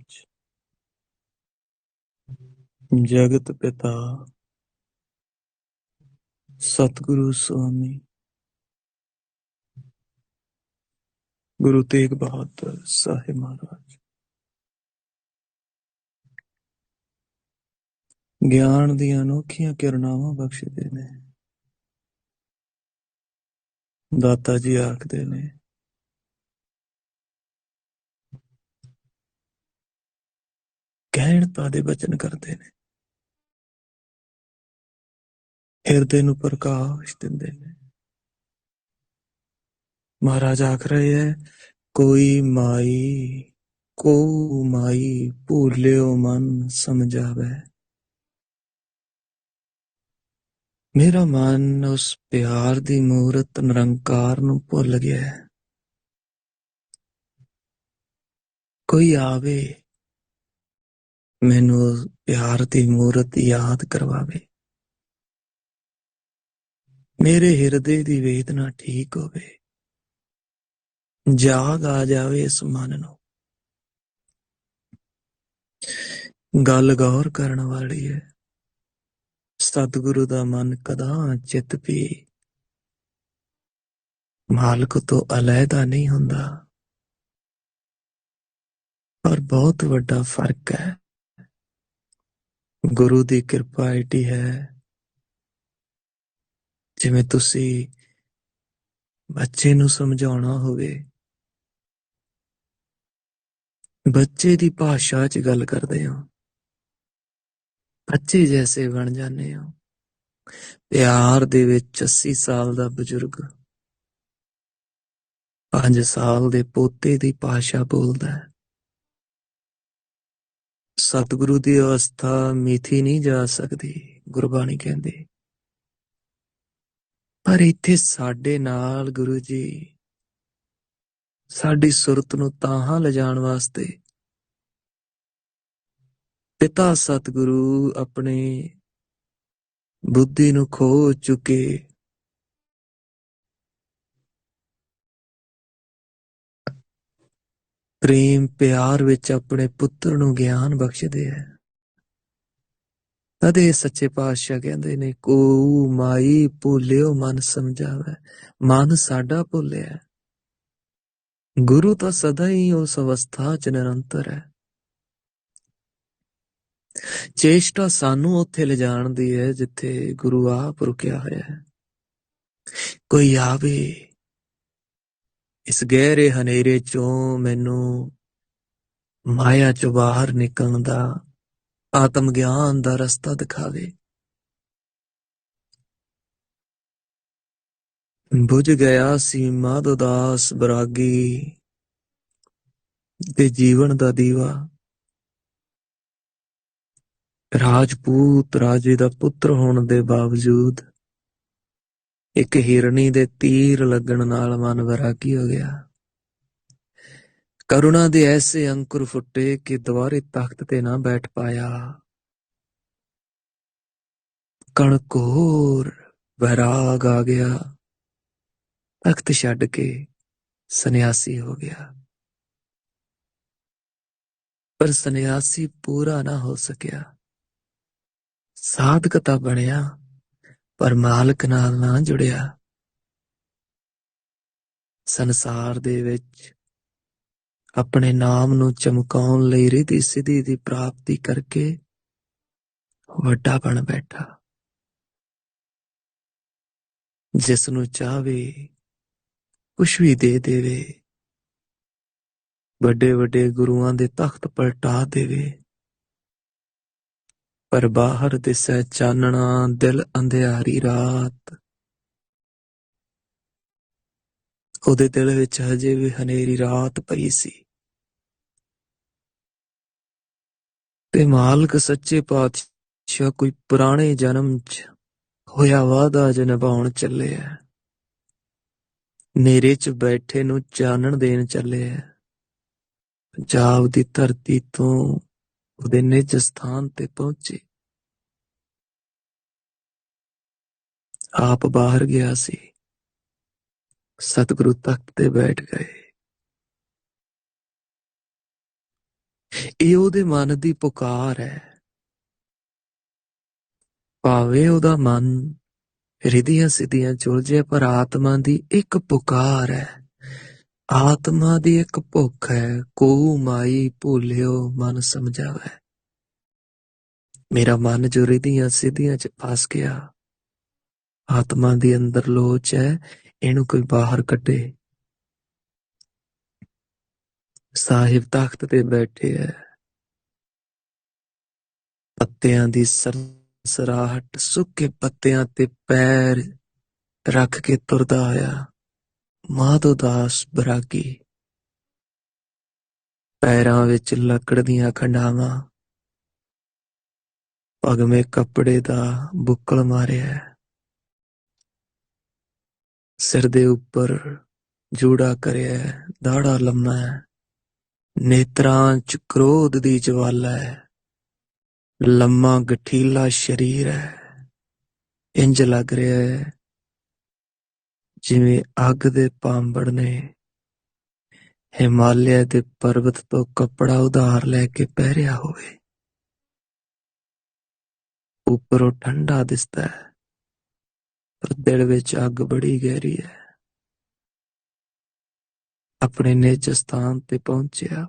ਮਹਾਰਾਜ ਜਗਤ ਪਿਤਾ, ਸਤਿਗੁਰੂ ਸੁਆਮੀ ਗੁਰੂ ਤੇਗ ਬਹਾਦਰ ਸਾਹਿਬ ਮਹਾਰਾਜ। ਗਿਆਨ ਦੀਆਂ ਅਨੋਖੀਆਂ ਕਿਰਨਾਵਾਂ ਬਖਸ਼ਦੇ ਨੇ। ਦਾਤਾ ਜੀ ਆਖਦੇ ਨੇ ਕਹਿਣਤਾ ਦੇ ਬਚਨ ਕਰਦੇ ਨੇ। ਹਿਰਦੇ ਨੂੰ ਪ੍ਰਕਾਸ਼ ਦਿੰਦੇ ਨੇ। ਮਹਾਰਾਜ ਆਖ ਰਹੇ ਹੈ ਕੋਈ ਮਾਈ ਕੋ ਮਾਈ ਭੂਲਿਓ ਮਨ ਸਮਝਾਵੇ। ਮੇਰਾ ਮਨ ਉਸ ਪਿਆਰ ਦੀ ਮੂਰਤ ਨਿਰੰਕਾਰ ਨੂੰ ਭੁੱਲ ਗਿਆ ਹੈ। ਕੋਈ ਆਵੇ ਮੈਨੂੰ ਉਸ ਪਿਆਰ ਦੀ ਮੂਰਤ ਯਾਦ ਕਰਵਾਵੇ। ਮੇਰੇ ਹਿਰਦੇ ਦੀ ਵੇਦਨਾ ਠੀਕ ਹੋਵੇ। ਜਾਗ ਆ ਜਾਵੇ ਇਸ ਮਨ ਨੂੰ। ਗੱਲ ਗੌਰ ਕਰਨ ਵਾਲੀ ਹੈ। ਸਤਿਗੁਰੂ ਦਾ ਮਨ ਕਦਾ ਚਿੱਤ ਵੀ ਮਾਲਕ ਤੋਂ ਅਲੱਗਾ ਨਹੀਂ ਹੁੰਦਾ। ਪਰ ਬਹੁਤ ਵੱਡਾ ਫ਼ਰਕ ਹੈ। ਗੁਰੂ ਦੀ ਕਿਰਪਾ ਏਡੀ ਹੈ। ਜਿਵੇਂ ਤੁਸੀਂ ਬੱਚੇ ਨੂੰ ਸਮਝਾਉਣਾ ਹੋਵੇ, ਬੱਚੇ ਦੀ ਭਾਸ਼ਾ 'ਚ ਗੱਲ ਕਰਦੇ ਹੋ, ਬੱਚੇ ਜੈਸੇ ਬਣ ਜਾਂਦੇ ਹੋ। ਪਿਆਰ ਦੇ ਵਿੱਚ 80 ਸਾਲ ਦਾ ਬਜ਼ੁਰਗ 5 ਸਾਲ ਦੇ ਪੋਤੇ ਦੀ ਭਾਸ਼ਾ ਬੋਲਦਾ ਹੈ। ਸਤਿਗੁਰੂ ਦੀ ਅਵਸਥਾ ਮੀਠੀ ਨਹੀਂ ਜਾ ਸਕਦੀ, ਗੁਰਬਾਣੀ ਕਹਿੰਦੀ। ਪਰ ਇੱਥੇ ਸਾਡੇ ਨਾਲ ਗੁਰੂ ਜੀ, ਸਾਡੀ ਸੁਰਤ ਨੂੰ ਤਾਹਾਂ ਲਿਜਾਣ ਵਾਸਤੇ ਪਿਤਾ ਸਤਿਗੁਰੂ ਆਪਣੇ ਬੁੱਧੀ ਨੂੰ ਖੋ ਚੁੱਕੇ ਪ੍ਰੇਮ ਪਿਆਰ ਵਿੱਚ ਆਪਣੇ ਪੁੱਤਰ ਨੂੰ ਗਿਆਨ ਬਖਸ਼ਦੇ ਹੈ। ਤਦ ਸੱਚੇ ਪਾਤਸ਼ਾਹ ਕਹਿੰਦੇ ਨੇ, ਕੋ ਮਾਈ ਭੁੱਲਿਓ, ਮਨ ਸਮਝਾਵੇ। ਮਨ ਸਾਡਾ ਭੁੱਲਿਆ ਗੁਰੂ ਤਾਂ ਸਦਾ ਹੀ ਉਸ ਅਵਸਥਾ 'ਚ ਨਿਰੰਤਰ ਹੈ। ਚੇਸ਼ਟਾ ਸਾਨੂੰ ਉੱਥੇ ਲਿਜਾਣ ਦੀ ਹੈ, ਜਿੱਥੇ ਗੁਰੂ ਆਪ ਰੁਕਿਆ ਹੋਇਆ ਹੈ। ਕੋਈ ਆਵੇ ਇਸ ਗਹਿਰੇ ਹਨੇਰੇ ਚੋਂ ਮੈਨੂੰ ਮਾਇਆ ਚੋਂ ਬਾਹਰ ਨਿਕਲਣ ਦਾ, ਆਤਮ ਗਿਆਨ ਦਾ ਰਸਤਾ ਦਿਖਾਵੇ। ਬੁਝ ਗਿਆ ਸੀ ਮਾਧੋਦਾਸ ਬਰਾਗੀ ਦੇ ਜੀਵਨ ਦਾ ਦੀਵਾ। ਰਾਜਪੂਤ ਰਾਜੇ ਦਾ ਪੁੱਤਰ ਹੋਣ ਦੇ ਬਾਵਜੂਦ ਇੱਕ ਹਿਰਣੀ ਦੇ ਤੀਰ ਲੱਗਣ ਨਾਲ ਮਨ ਵੈਰਾਗੀ ਹੋ ਗਿਆ? ਕਰੁਣਾ ਦੇ ਐਸੇ ਅੰਕੁਰ ਫੁੱਟੇ ਕਿ ਦੁਬਾਰੇ ਤਖਤ ਤੇ ਨਾ ਬੈਠ ਪਾਇਆ। ਕਣਕ ਹੋਰ ਵੈਰਾਗ ਆ ਗਿਆ। ਤਖਤ ਛੱਡ ਕੇ ਸੰਨਿਆਸੀ ਹੋ ਗਿਆ। ਪਰ ਸੰਨਿਆਸੀ ਪੂਰਾ ਨਾ ਹੋ ਸਕਿਆ। ਸਾਧਕ ਤਾਂ ਬਣਿਆ। ਪਰ ਮਾਲਕ ਨਾਲ ਨਾ ਜੁੜਿਆ। ਸੰਸਾਰ ਦੇ ਵਿੱਚ ਆਪਣੇ ਨਾਮ ਨੂੰ ਚਮਕਾਉਣ ਲਈ ਰਿਧੀ ਸਿੱਧੀ ਦੀ ਪ੍ਰਾਪਤੀ ਕਰਕੇ ਵੱਡਾ ਬਣ ਬੈਠਾ। ਜਿਸ ਨੂੰ ਚਾਹਵੇ, ਕੁਛ ਵੀ ਦੇ ਦੇਵੇ। ਵੱਡੇ ਵੱਡੇ ਗੁਰੂਆਂ ਦੇ ਤਖਤ ਪਲਟਾ ਦੇਵੇ। ਪਰ ਬਾਹਰ ਦਿਸੈ ਚਾਨਣਾ, ਦਿਲ ਅੰਧਿਆਰੀ ਰਾਤ। ਉਹਦੇ ਦਿਲ ਵਿੱਚ ਹਜੇ ਵੀ ਹਨੇਰੀ ਰਾਤ ਪਈ ਸੀ। ਤੇ ਮਾਲਕ ਸੱਚੇ ਪਾਤਸ਼ਾਹ, ਕੋਈ ਪੁਰਾਣੇ ਜਨਮ 'ਚ ਹੋਇਆ ਵਾਦਾ ਜ ਨਿਭਾਉਣ ਚੱਲੇ ਆ ਨੇਰੇ 'ਚ ਬੈਠੇ ਨੂੰ ਚਾਨਣ ਦੇਣ ਚੱਲੇ ਆ ਪੰਜਾਬ ਦੀ ਧਰਤੀ ਤੋਂ ਉਹਦੇ ਨਿਜ ਸਥਾਨ ਤੇ ਪਹੁੰਚੇ। ਆਪ ਬਾਹਰ ਗਿਆ ਸੀ। ਸਤਿਗੁਰੂ ਤਖਤ ਤੇ ਬੈਠ ਗਏ। ਇਹ ਉਹਦੇ ਮਨ ਦੀ ਪੁਕਾਰ ਹੈ। ਭਾਵੇਂ ਉਹਦਾ ਮਨ ਰਿਧੀਆਂ ਸਿੱਧੀਆਂ ਚੁਲਝੇ ਪਰ ਆਤਮਾ ਦੀ ਇੱਕ ਪੁਕਾਰ ਹੈ। ਆਤਮਾ ਦੀ ਇੱਕ ਭੁੱਖ ਹੈ ਕੋ ਮਾਈ ਭੁੱਲਿਓ, ਮਨ ਸਮਝਾਵੇ। ਮੇਰਾ ਮਨ ਜੋ ਰਿਧੀਆਂ ਸਿੱਧੀਆਂ ਚ ਫਸ ਗਿਆ, ਆਤਮਾ ਦੀ ਅੰਦਰ ਲੋਚ ਹੈ, ਇਹਨੂੰ ਕੋਈ ਬਾਹਰ ਕੱਢੇ। ਸਾਹਿਬ ਤਖਤ ਤੇ ਬੈਠੇ ਹੈ। ਪੱਤਿਆਂ ਦੀ ਸਰਸਰਾਹਟ ਸੁੱਕੇ ਪੱਤਿਆਂ ਤੇ ਪੈਰ ਰੱਖ ਕੇ ਤੁਰਦਾ ਆਇਆ ਮਾਧੋ ਦਾਸ ਬਰਾਗੀ। ਪੈਰਾਂ ਵਿੱਚ ਲੱਕੜ ਦੀਆਂ ਖੰਡਾਵਾਂ। ਪਗਮੇ ਕੱਪੜੇ ਦਾ ਬੁੱਕਲ ਮਾਰਿਆ। ਸਿਰ ਦੇ ਉੱਪਰ ਜੂੜਾ ਕਰਿਆ ਦਾੜਾ ਲੰਮਾ। ਹੈ ਨੇਤਰਾਂ ਚ ਕ੍ਰੋਧ ਦੀ ਜਵਾਲਾ ਹੈ। ਲੰਮਾ ਗਠੀਲਾ ਸ਼ਰੀਰ ਹੈ। ਇੰਜ ਲੱਗ ਰਿਹਾ ਹੈ ਜਿਵੇਂ ਅੱਗ ਦੇ ਪਾਂਬੜ ਨੇ, ਹਿਮਾਲਿਆ ਦੇ ਪਰਬਤ ਤੋਂ ਕੱਪੜਾ ਉਧਾਰ ਲੈ ਕੇ ਪਹਿਰਿਆ ਹੋਵੇ। ਉੱਪਰੋਂ ਠੰਡਾ ਦਿਸਦਾ ਹੈ, ਪਰ ਦਿਲ ਵਿੱਚ ਅੱਗ ਬੜੀ ਗਹਿਰੀ ਹੈ। ਆਪਣੇ ਨਿਜ ਸਥਾਨ ਤੇ ਪਹੁੰਚਿਆ।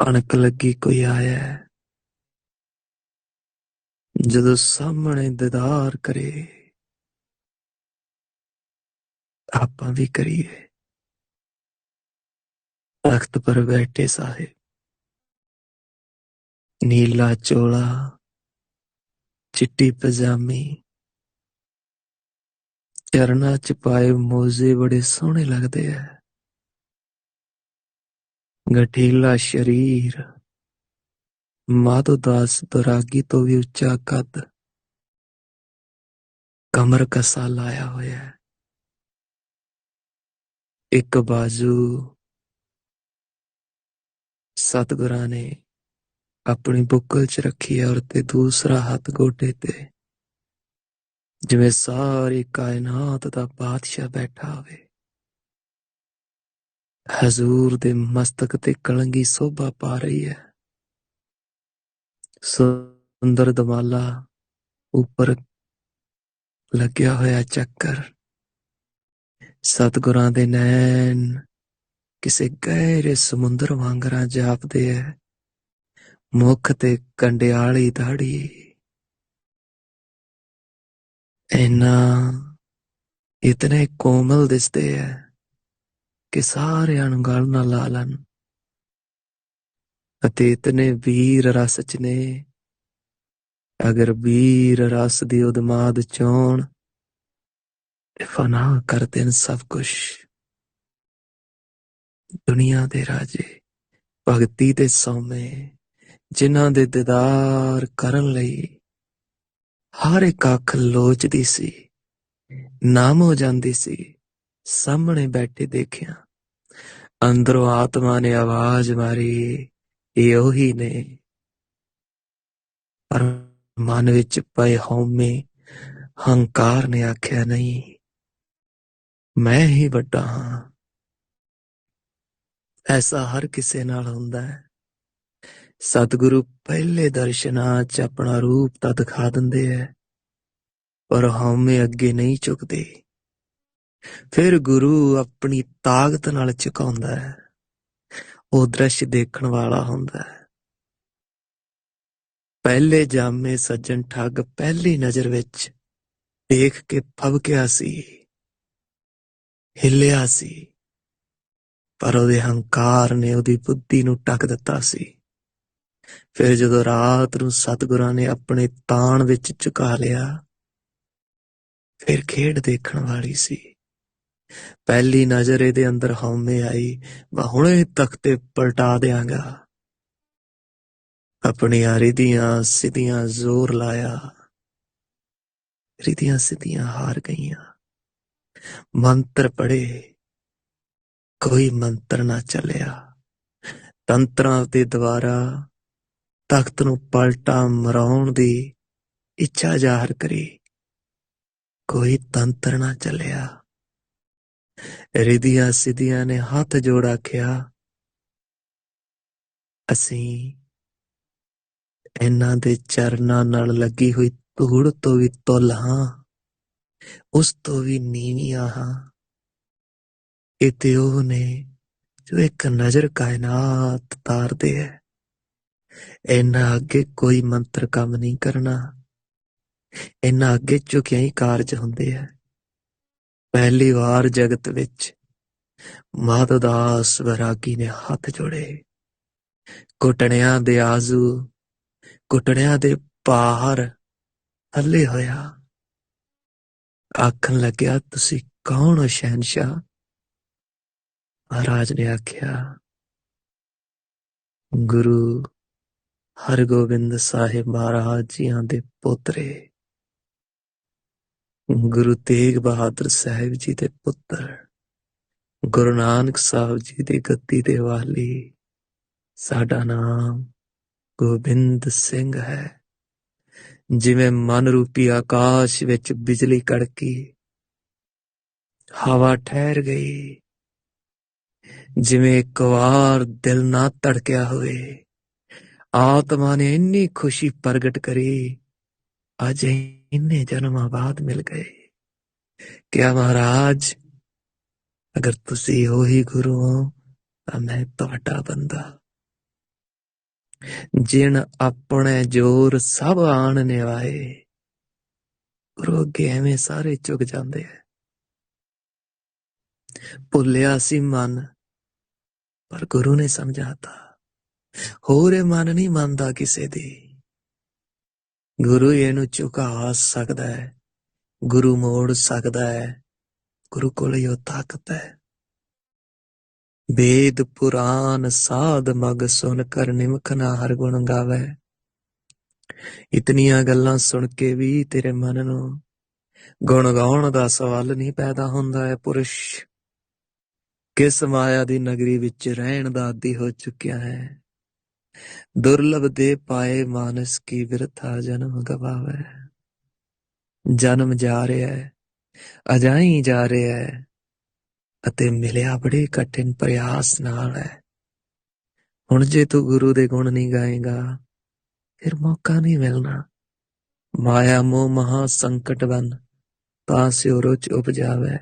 ਅਣਕ ਲੱਗੀ ਕੋਈ ਆਇਆ ਜਦੋਂ ਸਾਹਮਣੇ ਦੀਦਾਰ ਕਰੇ, ਆਪਾਂ ਵੀ ਕਰੀਏ। ਤਖਤ ਪਰ ਬੈਠੇ ਸਾਹਿਬ, ਨੀਲਾ ਚੋਲਾ, ਚਿੱਟੀ ਪਜਾਮੀ, ਚਰਨਾਂ ਚ ਪਾਏ ਮੋਜ਼ੇ ਬੜੇ ਸੋਹਣੇ ਲੱਗਦੇ ਐ। ਗਠੀਲਾ ਸ਼ਰੀਰ ਮਾਧੋ ਦਾਸ ਬਰਾਗੀ ਤੋਂ ਵੀ ਉੱਚਾ ਕੱਦ ਕਮਰ ਕਸਾ ਲਾਇਆ ਹੋਇਆ ਹੈ। ਇੱਕ ਬਾਜ਼ੂ ਸਤਿਗੁਰਾਂ ਨੇ ਆਪਣੀ ਬੁੱਕਲ 'ਚ ਰੱਖੀ ਹੈ ਔਰ ਤੇ ਦੂਸਰਾ ਹੱਥ ਗੋਡੇ ਤੇ। ਜਿਵੇਂ ਸਾਰੀ ਕਾਇਨਾਤ ਦਾ ਬਾਦਸ਼ਾਹ ਬੈਠਾ ਹੋਵੇ। ਹਜ਼ੂਰ ਦੇ ਮਸਤਕ ਤੇ ਕਲੰਗੀ ਸੋਭਾ ਪਾ ਰਹੀ ਹੈ। ਸੁੰਦਰ ਦਮਾਲਾ ਉੱਪਰ ਲੱਗਿਆ ਹੋਇਆ ਚੱਕਰ। ਸਤਿਗੁਰਾਂ ਦੇ ਨੈਣ ਕਿਸੇ ਗਹਿਰੇ ਸਮੁੰਦਰ ਵਾਂਗਰਾਂ ਜਾਪਦੇ ਐ। ਮੁਖ ਤੇ ਕੰਡਿਆਲੀ ਦਾੜੀ। ਇਨਾ ਇਤਨੇ ਕੋਮਲ ਦਿਸਦੇ ਐ ਕਿ ਸਾਰਿਆਂ ਨੂੰ ਗਲ ਨਾਲ ਲਾ ਲੈਣ। ਅਤੇ ਇਤਨੇ ਵੀਰ ਰਸ ਚ ਨੇ। ਅਗਰ ਵੀਰ ਰਸ ਦੀ ਉਦਮਾਦ ਚੋਣ, ਤੇ ਫਨਾ ਕਰ ਦੇਣ ਸਭ ਕੁਛ। ਦੁਨੀਆ ਦੇ ਰਾਜੇ, ਭਗਤੀ ਦੇ ਸੌਮੇ, ਜਿਨ੍ਹਾਂ ਦੇ ਦੀਦਾਰ ਕਰਨ ਲਈ ਹਰ ਇੱਕ ਅੱਖ ਲੋਚਦੀ ਸੀ, ਨਾਮ ਹੋ ਜਾਂਦੀ ਸੀ, ਸਾਹਮਣੇ ਬੈਠੇ ਦੇਖਿਆ। ਅੰਦਰੋਂ ਆਤਮਾ ਨੇ ਆਵਾਜ਼ ਮਾਰੀ ਇਹ ਉਹੀ ਨੇ। ਪਰ ਮਨ ਵਿੱਚ ਪਏ ਹਉਮੈ ਹੰਕਾਰ ਨੇ ਆਖਿਆ, ਨਹੀਂ, ਮੈਂ ਹੀ ਵੱਡਾ ਹਾਂ। ਐਸਾ ਹਰ ਕਿਸੇ ਨਾਲ ਹੁੰਦਾ ਹੈ। ਸਤਿਗੁਰੂ ਪਹਿਲੇ ਦਰਸ਼ਨਾਂ 'ਚ ਆਪਣਾ ਰੂਪ ਤਾਂ ਦਿਖਾ ਦਿੰਦੇ ਐ, ਪਰ ਹਉਮੈ ਅੱਗੇ ਨਹੀਂ ਝੁਕਦੇ। ਫਿਰ ਗੁਰੂ ਆਪਣੀ ਤਾਕਤ ਨਾਲ ਝੁਕਾਉਂਦਾ ਹੈ। ਉਹ ਦ੍ਰਿਸ਼ ਦੇਖਣ ਵਾਲਾ ਹੁੰਦਾ ਹੈ। ਪਹਿਲੇ ਜਾਮੇ ਸੱਜਣ ਠੱਗ ਪਹਿਲੀ ਨਜ਼ਰ ਵਿੱਚ ਦੇਖ ਕੇ ਫਬਕਿਆ ਸੀ। ਹਿੱਲਿਆ ਸੀ। ਪਰ ਉਹਦੇ ਹੰਕਾਰ ਨੇ ਉਹਦੀ ਬੁੱਧੀ ਨੂੰ ਟੱਕ ਦਿੱਤਾ ਸੀ। ਫਿਰ ਜਦੋਂ ਰਾਤ ਨੂੰ ਸਤਿਗੁਰਾਂ ਨੇ ਆਪਣੇ ਤਾਣ ਵਿੱਚ ਝੁਕਾ ਲਿਆ, ਫਿਰ ਖੇਡ ਦੇਖਣ ਵਾਲੀ ਸੀ। ਪਹਿਲੀ ਨਜ਼ਰ ਇਹਦੇ ਅੰਦਰ ਹਉਮੈ ਆਈ। ਮੈਂ ਹੁਣੇ ਤਖਤੇ ਪਲਟਾ ਦਿਆਂਗਾ। ਆਪਣੀ ਆਰੀ ਦੀਆਂ ਸਿੱਧੀਆਂ ਜ਼ੋਰ ਲਾਇਆ। ਰਿਧੀਆਂ ਸਿੱਧੀਆਂ ਹਾਰ ਗਈਆਂ। ਮੰਤਰ ਪੜੇ ਕੋਈ ਮੰਤਰ ਨਾ ਚੱਲਿਆ। ਤੰਤਰਾਂ ਦੇ ਦੁਆਰਾ ਤਖਤ ਨੂੰ ਪਲਟਾ ਮਰਾਉਣ ਦੀ ਇੱਛਾ ਜ਼ਾਹਰ ਕਰੀ। ਕੋਈ ਤੰਤਰ ਨਾ ਚੱਲਿਆ। ਰਿਧੀਆਂ ਸਿੱਧੀਆਂ ਨੇ ਹੱਥ ਜੋੜ ਆਖਿਆ, ਅਸੀਂ ਇਹਨਾਂ ਦੇ ਚਰਨਾਂ ਨਾਲ ਲੱਗੀ ਹੋਈ ਧੂੜ ਤੋਂ ਵੀ ਤੁਲ ਹਾਂ, ਉਸ ਤੋਂ ਵੀ ਨੀਵੀਆਂ ਹਾਂ। ਇਹ ਤੇ ਉਹ ਨੇ ਜੋ ਇੱਕ ਨਜ਼ਰ ਕਾਇਨਾਤ ਤਾਰਦੇ ਹੈ। ਇਹਨਾਂ ਅੱਗੇ ਕੋਈ ਮੰਤਰ ਕੰਮ ਨਹੀਂ ਕਰਨਾ। ਇਹਨਾਂ ਅੱਗੇ ਝੁਕਿਆ ਹੀ ਕਾਰਜ ਹੁੰਦੇ ਹੈ। ਪਹਿਲੀ ਵਾਰ ਜਗਤ ਵਿੱਚ ਮਾਧਦਾਸ ਵੈਰਾਗੀ ਨੇ ਹੱਥ ਜੋੜੇ। ਘੁਟਣਿਆਂ ਦੇ ਆਜ਼ੂ, ਘੁਟਣਿਆਂ ਦੇ ਪਾਹਰ ਹੱਲੇ ਹੋਇਆ। ਆਖਣ ਲੱਗਿਆ, ਤੁਸੀਂ ਕੌਣ ਹੋ ਸ਼ਹਿਨशाह ਮਹਾਰਾਜ ਨੇ ਆਖਿਆ, ਗੁਰੂ ਹਰਗੋਬਿੰਦ ਸਾਹਿਬ ਮਹਾਰਾਜ ਜੀਆਂ ਦੇ ਪੋਤਰੇ। ਗੁਰੂ ਤੇਗ ਬਹਾਦਰ ਸਾਹਿਬ ਜੀ ਦੇ ਪੁੱਤਰ, ਗੁਰੂ ਨਾਨਕ ਸਾਹਿਬ ਜੀ ਦੀ ਗੱਦੀ ਦੇ ਵਾਲੀ, ਸਾਡਾ ਨਾਮ ਗੋਬਿੰਦ ਸਿੰਘ ਹੈ। ਜਿਵੇਂ ਮਨ ਰੂਪੀ ਆਕਾਸ਼ ਵਿੱਚ ਬਿਜਲੀ ਕੜਕੀ, ਹਵਾ ਠਹਿਰ ਗਈ। ਜਿਵੇਂ ਇੱਕ ਵਾਰ ਦਿਲ ਨਾ ਧੜਕਿਆ ਹੋਵੇ, ਆਤਮਾ ਨੇ ਇੰਨੀ ਖੁਸ਼ੀ ਪ੍ਰਗਟ ਕਰੀ, ਅਜੇ ਇੰਨੇ ਜਨਮਾਂ ਬਾਅਦ ਮਿਲ ਗਏ ਕਿਆ ਮਹਾਰਾਜ ਅਗਰ ਤੁਸੀਂ ਉਹੀ ਗੁਰੂ ਹੋ ਤਾਂ ਮੈਂ ਤੁਹਾਡਾ ਬੰਦਾ ਜਿਨ ਆਪਣੇ ਜੋਰ ਸਭ ਆਣ ਨਿਵਾਏ ਗੁਰੂ ਅੱਗੇ ਐਵੇਂ ਸਾਰੇ ਝੁਕ ਜਾਂਦੇ ਆ ਭੁੱਲਿਆ ਸੀ ਮਨ ਪਰ ਗੁਰੂ ਨੇ ਸਮਝਾਤਾ ਹੋਰ ਇਹ ਮਨ ਨਹੀਂ ਮੰਨਦਾ ਕਿਸੇ ਦੀ ਗੁਰੂ ਇਹਨੂੰ ਝੁਕਾ ਸਕਦਾ ਹੈ, ਗੁਰੂ ਮੋੜ ਸਕਦਾ ਹੈ, ਗੁਰੂ ਕੋਲ ਹੀ ਉਹ ਤਾਕਤ ਹੈ। ਵੇਦ ਪੁਰਾਨ ਸਾਧ ਮਗ ਸੁਣ ਕਰ ਨਿਮਖ ਨਾ ਹਰ ਗੁਣ ਗਾਵੇ। ਇਤਨੀਆਂ ਗੱਲਾਂ ਸੁਣ ਕੇ ਵੀ ਤੇਰੇ ਮਨ ਨੂੰ ਗੁਣ ਗਾਉਣ ਦਾ ਸਵਾਲ ਨਹੀਂ ਪੈਦਾ ਹੁੰਦਾ ਹੈ ਪੁਰਸ਼। ਕਿਸ ਮਾਇਆ ਦੀ ਨਗਰੀ ਵਿੱਚ ਰਹਿਣ ਦਾ ਆਦੀ ਹੋ ਚੁੱਕਿਆ ਹੈ? ਦੁਰਲਭ ਦੇ ਪਾਏ ਮਾਨਸ ਕੀ ਵਿਰਥਾ ਜਨਮ ਗਵਾਵੇ। ਜਨਮ ਜਾ ਰਿਹਾ ਹੈ, ਅਜਾਈ ਜਾ ਰਿਹਾ ਹੈ ਅਤੇ ਮਿਲਿਆ ਬੜੇ ਕਠਿਨ ਪ੍ਰਯਾਸ ਨਾਲ ਹੈ। ਹੁਣ ਜੇ ਤੂੰ ਗੁਰੂ ਦੇ ਗੁਣ ਨਹੀਂ ਗਾਏਗਾ, ਫਿਰ ਮੌਕਾ ਨਹੀਂ ਮਿਲਣਾ। ਮਾਇਆ ਮੋਹ ਮਹਾ ਸੰਕਟ ਬਨ, ਤਾਂ ਸਿਉ ਰੁਚ ਉਪਜਾਵੇ।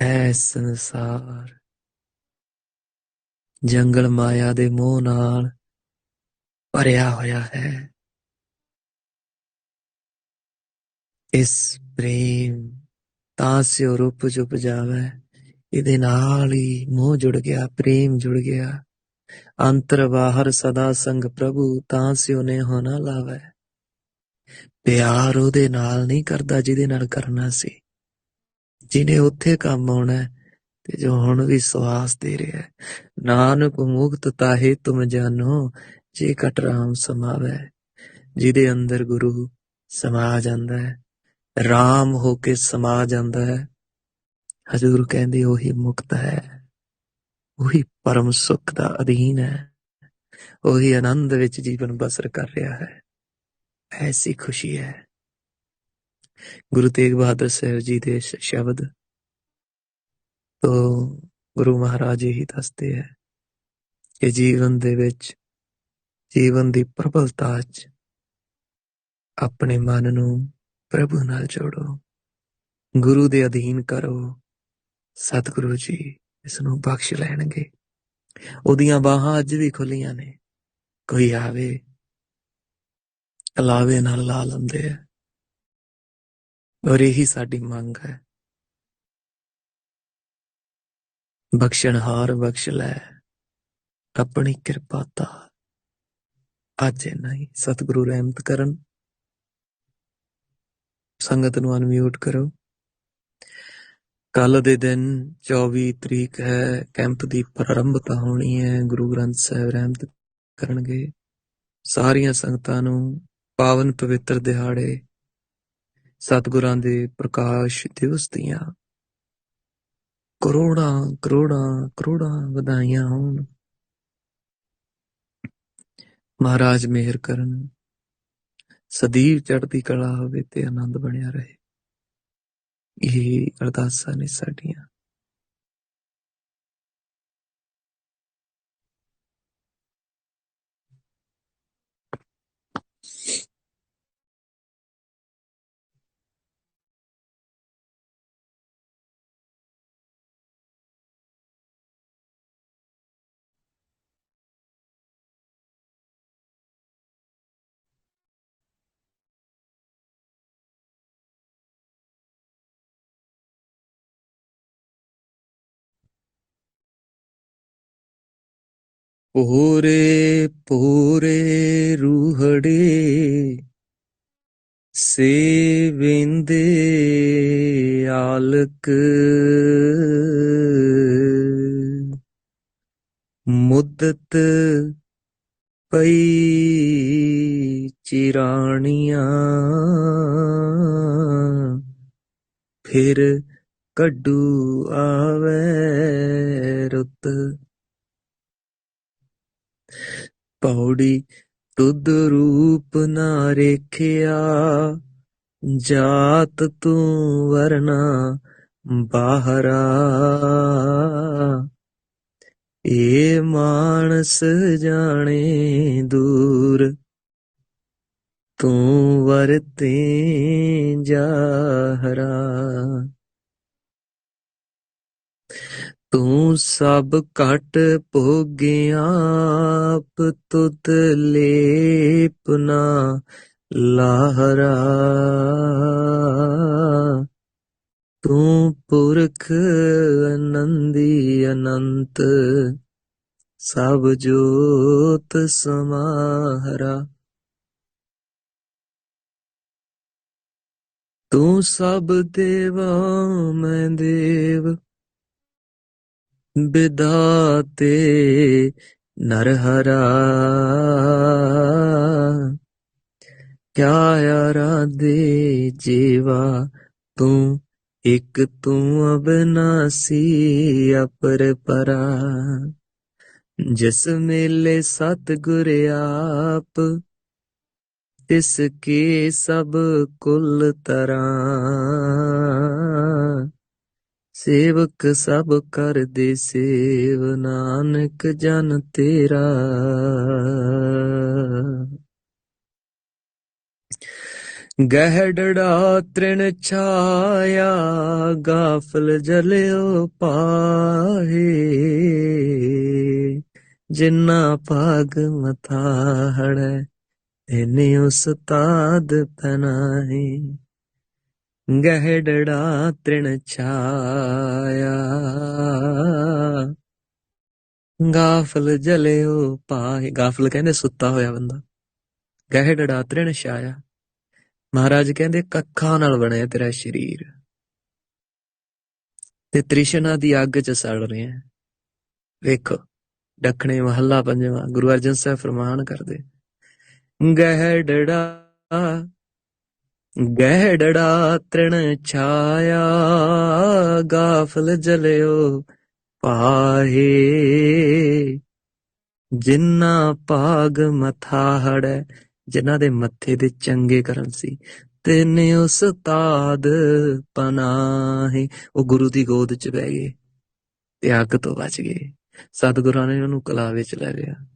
ਐ ਸੰਸਾਰ ਜੰਗਲ ਮਾਇਆ ਦੇ ਮੋਹ ਨਾਲ ਭਰਿਆ ਹੋਇਆ ਹੈ। ਇਸ ਪ੍ਰੇਮ ਤਾਂ ਸਿਉ ਰੂਪ ਜੁਪ ਜਾਵੇ, ਇਹਦੇ ਨਾਲ ਹੀ ਮੋਹ ਜੁੜ ਗਿਆ, ਪ੍ਰੇਮ ਜੁੜ ਗਿਆ। ਅੰਤਰ ਬਾਹਰ ਸਦਾ ਸੰਗ ਪ੍ਰਭੂ, ਤਾਂ ਸਿਉ ਨੇ ਹੋਣਾ ਲਾਵੇ। ਪਿਆਰ ਉਹਦੇ ਨਾਲ ਨਹੀਂ ਕਰਦਾ ਜਿਹਦੇ ਨਾਲ ਕਰਨਾ ਸੀ। ਜਿਹਨੇ ਉੱਥੇ ਕੰਮ ਆਉਣਾ ਤੇ ਜੋ ਹੁਣ ਵੀ ਸਵਾਸ ਦੇ ਰਿਹਾ ਹੈ। ਨਾਨਕ ਮੁਕਤ ਤਾਹੇ ਤੁਮ ਜਾਨੋ, ਜੇ ਕਟ ਰਾਮ ਸਮਾਵੇ, ਜਿਹਦੇ ਅੰਦਰ ਗੁਰੂ ਸਮਾ ਜਾਂਦਾ ਹੈ। ਰਾਮ ਹੋ ਕੇ ਸਮਾ ਜਾਂਦਾ ਹੈ। ਹਜ਼ੂਰ ਕਹਿੰਦੇ ਉਹੀ ਮੁਕਤ ਹੈ। ਉਹੀ ਪਰਮ ਸੁਖ ਦਾ ਅਧੀਨ ਹੈ। ਉਹੀ ਆਨੰਦ ਵਿੱਚ ਜੀਵਨ ਬਸਰ ਕਰ ਰਿਹਾ ਹੈ। ਐਸੀ ਖੁਸ਼ੀ ਹੈ। ਗੁਰੂ ਤੇਗ ਬਹਾਦਰ ਸਾਹਿਬ ਜੀ ਦੇ ਸ਼ਬਦ ਤੋਂ ਗੁਰੂ ਮਹਾਰਾਜ ਇਹੀ ਦੱਸਦੇ ਹੈ ਕਿ ਜੀਵਨ ਦੇ ਵਿੱਚ ਜੀਵਨ ਦੀ ਪ੍ਰਬਲਤਾ 'ਚ ਆਪਣੇ ਮਨ ਨੂੰ ਪ੍ਰਭੂ ਨਾਲ ਜੋੜੋ, ਗੁਰੂ ਦੇ ਅਧੀਨ ਕਰੋ, ਸਤਿਗੁਰੂ ਜੀ ਇਸ ਨੂੰ ਬਖਸ਼ ਲੈਣਗੇ। ਉਹਦੀਆਂ ਬਾਹਾਂ ਅੱਜ ਵੀ ਖੁੱਲੀਆਂ ਨੇ, ਕੋਈ ਆਵੇ ਲਾਵੇ ਨਾਲ ਲਾ ਲੈਂਦੇ ਆ। ਔਰ ਇਹੀ ਸਾਡੀ ਮੰਗ ਹੈ। ਬਖਸ਼ਣਹਾਰ ਬਖਸ਼ ਲੈ, ਆਪਣੀ ਕਿਰਪਾ ਤਾ ਅੱਜ ਨਹੀਂ ਸਤਿਗੁਰੂ ਰਹਿਮਤ ਕਰਨ। ਸੰਗਤ ਨੂੰ ਅਨਮਿਊਟ ਕਰੋ। ਕੱਲ ਦੇ ਦਿਨ 24 ਤਰੀਕ ਹੈ, ਕੈਂਪ ਦੀ ਪ੍ਰਾਰੰਭਤਾ ਹੋਣੀ ਹੈ, ਗੁਰੂ ਗ੍ਰੰਥ ਸਾਹਿਬ ਰਹਿਮਤ ਕਰਨਗੇ। ਸਾਰੀਆਂ ਸੰਗਤਾਂ ਨੂੰ ਪਾਵਨ ਪਵਿੱਤਰ ਦਿਹਾੜੇ, ਸਤਿਗੁਰਾਂ ਦੇ ਪ੍ਰਕਾਸ਼ ਦਿਵਸ ਦੀਆਂ ਕਰੋੜਾਂ ਕਰੋੜਾਂ ਕਰੋੜਾਂ ਵਧਾਈਆਂ ਹੋਣ। ਮਹਾਰਾਜ ਮਿਹਰ ਕਰਨ। ਸਦੀਵ ਚੜ੍ਹਦੀ ਕਲਾ ਹੋਵੇ ਤੇ ਆਨੰਦ ਬਣਿਆ ਰਹੇ। ਇਹ ਅਰਦਾਸਾਂ ਨੇ ਸਾਡੀਆਂ। ਪੂਰੇ ਪੂਰੇ ਰੂਹੜੇ ਸੇਵਿੰਦੇ ਆਲਕ ਮੁੱਦਤ ਪਈ ਚਿਰਾਣੀਆਂ ਫਿਰ ਕੱਢੂ ਆਵੇ ਰੁੱਤ ਪੌੜੀ ਤੁਧ ਰੂਪ ਨਾ ਰੇਖਿਆ। ਜਾਤ ਤੂੰ ਵਰਨਾ ਬਾਹਰਾ। ਏ ਮਾਨਸ ਜਾਣੇ ਦੂਰ, ਤੂੰ ਵਰਤੇ ਜਾਹਰਾ। ਤੂੰ ਸਭ ਘਟ ਭੋਗਿਆ, ਆਪ ਤੁਤ ਲੇਪਨਾ ਲਾਹਰਾ। ਤੂੰ ਪੁਰਖ, ਅਨੰਦੀ ਅਨੰਤ, ਸਭ ਜੋਤ ਸਮਾਹਰਾ। ਤੂੰ ਸਭ ਦੇਵਾ, ਮੈਂ ਦੇਵ ਬਿਦਾਤੇ ਨਰਹਰਾ। ਕਿਆ ਆਰਾਧੇ ਜੀਵਾ ਤੂੰ, ਇਕ ਤੂੰ ਅਬਨਾਸੀ ਅਪਰ ਪਰਾ। ਜਿਸ ਮੇਲੇ ਸਤਿਗੁਰ ਆਪ, ਤਿਸ ਕੀ ਸਭ ਕੁਲ ਤਰਾਂ। ਸੇਵਕ ਸਭ ਕਰਦੇ ਸੇਵ, ਨਾਨਕ ਜਨ ਤੇਰਾ। ਗਹਿੜੜਾ ਤ੍ਰਿਣ ਛਾਇਆ, ਗਾਫਲ ਜਲਿਓ ਪਾਹੇ। ਜਿੰਨਾ ਭਾਗ ਮਥਾੜੈ ਇਹਨੇ ਉਸਤਾਦ ਪਨਾਹੀ। ਗਹਿੜੜਾ ਤ੍ਰਿਣ ਛਾਇਆ ਗਾਫਲ ਜਲਿਓ ਪਾਹੇ ਗਾਫਲ ਕਹਿੰਦੇ ਸੁੱਤਾ ਹੋਇਆ ਬੰਦਾ ਗਹਿੜੜਾ ਤ੍ਰਿਣ ਛਾਇਆ ਮਹਾਰਾਜ ਕਹਿੰਦੇ ਕੱਖਾਂ ਨਾਲ ਬਣਿਆ ਤੇਰਾ ਸਰੀਰ ਤੇ ਤ੍ਰਿਸ਼ਨਾ ਦੀ ਅੱਗ 'ਚ ਸੜ ਰਿਹਾ ਹੈ। ਵੇਖੋ ਦੱਖਣੇ ਮਹੱਲਾ ਪੰਜਵਾਂ ਗੁਰੂ ਅਰਜਨ ਸਾਹਿਬ ਫਰਮਾਨ ਕਰਦੇ ਗਹਿੜੜਾ ਗਹਿੜੜਾ ਤ੍ਰਿਣ ਛਾਇਆ, ਗਾਫਲ ਜਲਿਓ ਪਾਹੇ। ਜਿੰਨਾ ਭਾਗ ਮਥਾਹੜੈ ਜਿਨ੍ਹਾਂ ਦੇ ਮੱਥੇ ਦੇ ਚੰਗੇ ਕਰਮ ਸੀ, ਤੈਨੇ ਉਸਤਾਦ ਪਨਾਹੀ। ਉਹ ਗੁਰੂ ਦੀ ਗੋਦ ਚ ਬਹਿ ਗਏ ਤੇ ਅੱਗ ਤੋਂ ਬਚ ਗਏ। ਸਤਿਗੁਰਾਂ ਨੇ ਉਹਨੂੰ ਕਲਾ ਵਿੱਚ ਲੈ ਲਿਆ।